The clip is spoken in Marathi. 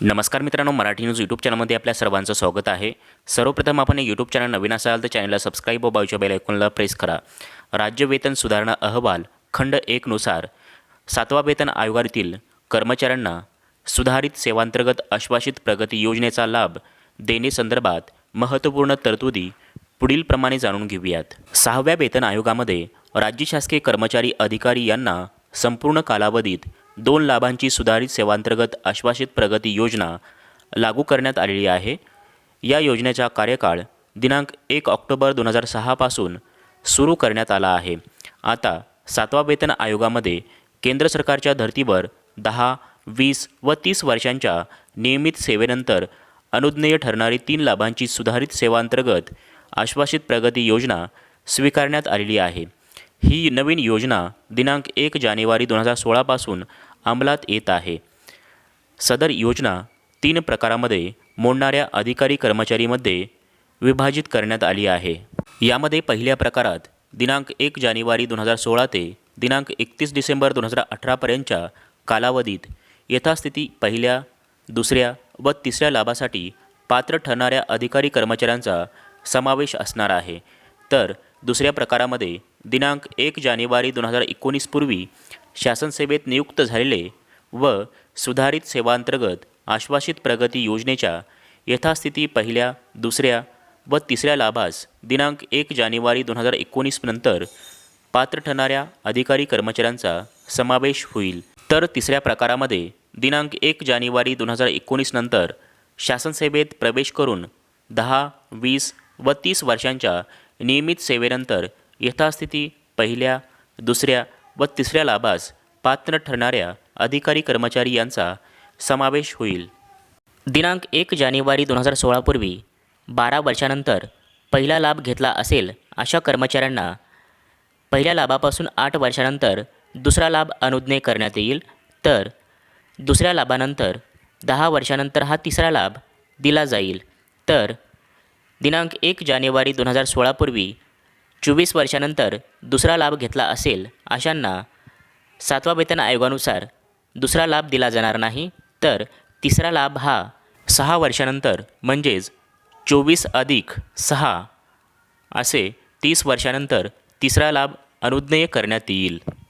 नमस्कार मित्रांनो मराठी न्यूज यूट्यूब चॅनलमध्ये आपल्या सर्वांचं स्वागत आहे. सर्वप्रथम आपण यूट्यूब चॅनल नवीन असाल तर चॅनलला सबस्क्राईब व बाजूच्या बेल आयकॉनला प्रेस करा. राज्य वेतन सुधारणा अहवाल खंड एकनुसार सातवा वेतन आयोगातील कर्मचाऱ्यांना सुधारित सेवांतर्गत आश्वासित प्रगती योजनेचा लाभ देण्यासंदर्भात महत्त्वपूर्ण तरतुदी पुढीलप्रमाणे जाणून घेऊयात. सहाव्या वेतन आयोगामध्ये राज्य शासकीय कर्मचारी अधिकारी यांना संपूर्ण कालावधीत दोन लाभांची सुधारित सेवांतर्गत आश्वासित प्रगती योजना लागू करण्यात आलेली आहे. या योजनेचा कार्यकाळ दिनांक एक ऑक्टोबर दोन हजार सहापासून सुरू करण्यात आला आहे. आता सातवा वेतन आयोगामध्ये केंद्र सरकारच्या धर्तीवर दहा वीस व तीस वर्षांच्या नियमित सेवेनंतर अनुज्ञेय ठरणारी तीन लाभांची सुधारित सेवांतर्गत आश्वासित प्रगती योजना स्वीकारण्यात आलेली आहे. ही नवीन योजना दिनांक एक जानेवारी दोन हजार सोळापासून अंमलात येत आहे. सदर योजना तीन प्रकारामध्ये मोडणाऱ्या अधिकारी कर्मचारीमध्ये विभाजित करण्यात आली आहे. यामध्ये पहिल्या प्रकारात दिनांक एक जानेवारी दोन हजार सोळा ते दिनांक एकतीस डिसेंबर दोन हजार अठरापर्यंतच्या कालावधीत यथास्थिती पहिल्या दुसऱ्या व तिसऱ्या लाभासाठी पात्र ठरणाऱ्या अधिकारी कर्मचाऱ्यांचा समावेश असणार आहे. तर दुसऱ्या प्रकारामध्ये दिनांक एक जानेवारी दोन हजार एकोणीसपूर्वी शासनसेवेत नियुक्त झालेले व सुधारित सेवांतर्गत आश्वासित प्रगती योजनेच्या यथास्थिती पहिल्या दुसऱ्या व तिसऱ्या लाभास दिनांक एक जानेवारी दोन हजार एकोणीसनंतर पात्र ठरणाऱ्या अधिकारी कर्मचाऱ्यांचा समावेश होईल. तर तिसऱ्या प्रकारामध्ये दिनांक एक जानेवारी दोन हजार एकोणीसनंतर शासनसेवेत प्रवेश करून दहा वीस व तीस वर्षांच्या नियमित सेवेनंतर यथास्थिती पहिल्या दुसऱ्या व तिसऱ्या लाभास पात्र ठरणाऱ्या अधिकारी कर्मचारी यांचा समावेश होईल. दिनांक एक जानेवारी दोन हजार सोळापूर्वी बारा वर्षानंतर पहिला लाभ घेतला असेल अशा कर्मचाऱ्यांना पहिल्या लाभापासून आठ वर्षानंतर दुसरा लाभ अनुज्ञे करण्यात येईल तर दुसऱ्या लाभानंतर दहा वर्षानंतर हा तिसरा लाभ दिला जाईल. तर दिनांक एक जानेवारी दोन हजार सोळापूर्वी चोवीस वर्षानंतर दुसरा लाभ घेतला असेल अशांना सातवा वेतन आयोगानुसार दुसरा लाभ दिला जाणार नाही तर तिसरा लाभ हा सहा वर्षानंतर म्हणजेच चोवीस अधिक सहा असे तीस वर्षानंतर तिसरा लाभ अनुज्ञेय करण्यात येईल.